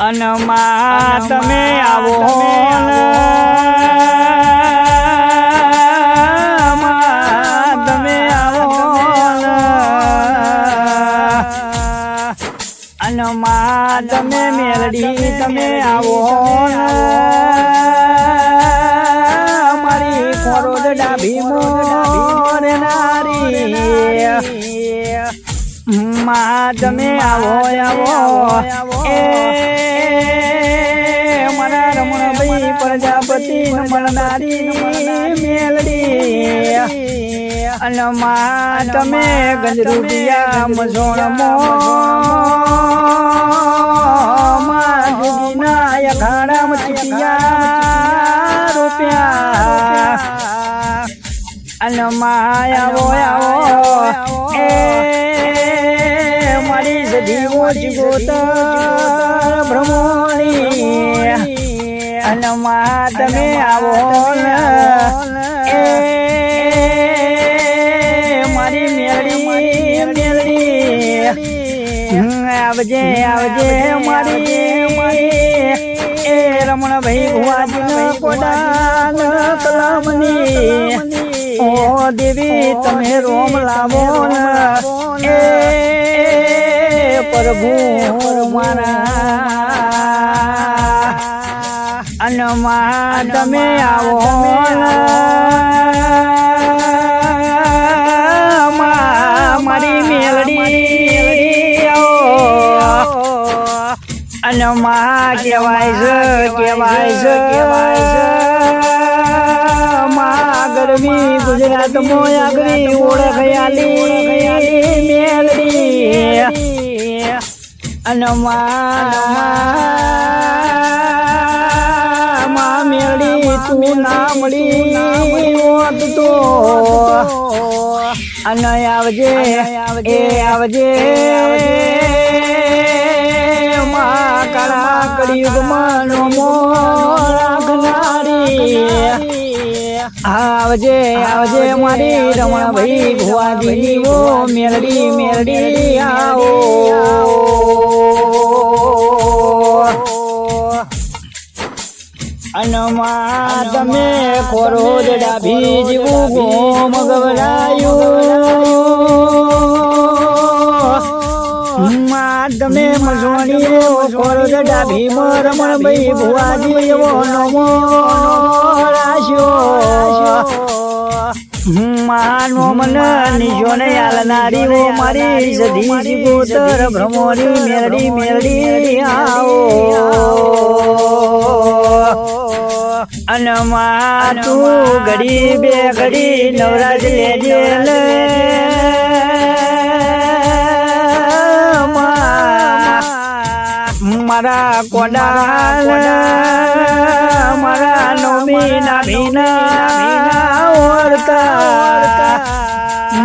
અનમાં તમે આવો તમે આવો અનમાં તમે મેલડી તમે આવો મારી. ખોરોડ ડાભી તમે આવો આવો, એ મારા રમણભાઈ પ્રજાપતિ મળનારી મેલડી. અને મા તમે ગંજરૂપિયા મસોણમાં અને માયાવો આવો, એ સજીવો જીગોતર ભ્રમોણી અને તમે આવો એ મારી મેળી મેળી. આવજે આવજે મારી. એ રમણભાઈ ભુવાજી કોડાન કલામની. ઓ દેવી, તમે રોમ લાવો એ પ્રભુ અનમાં, તમે આવો મારી મેલડી આવો. કહેવાય છે કહેવાય છે. કહેવાય છે ગરમી ગુજરાત મોયા આગરી ઓળખ આલી મેળી તું ના મળી તો અને આવજે એ આવજે માં કાળા કળિયુગમાં નમો રાખનારી આવજે આવજે મારી રમણ ભાઈ ભુવાજી ઓ મેળડી મેલડી આવો. અનમાં તમે ખોરો ડાભી જેવું ગોમ ગવડાયું માં તમે મસવાણી ખોરો ડાભી રમણ ભાઈ ભુવાજી એવો નમો રાશ્યો માનો મન નિજો ને આલનારી ઓ મારી સધી જીગોતર ભ્રમોરી મેરડી મેરડી આવો. અનમાં તું ઘડી બે ઘડી નવરાજ લેજે લે. મારા કોડા મારા નોમી ના ભીના ઓળતા.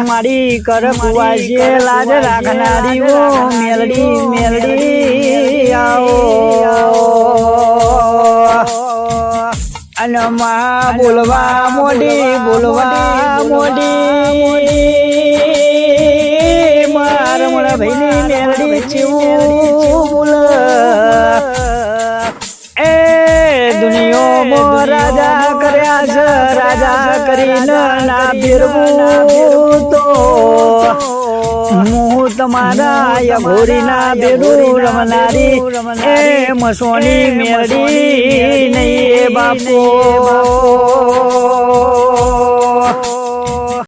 મારી કર કુવાશે લાજ રાખનારી ઓ મેલડી મેલડી આવો. અને માં બોલવા મોડી બોલવા મોડી મારા ભાઈની મેલડી ચેવું બોલ. એ દુનિયામાં રાજા કર્યા છે રાજા કરીને ના ફેરવું તો. હું તમારા યઘોરી ના બેરું રમનારી. એ મસોની મેળી નહીં બાપો.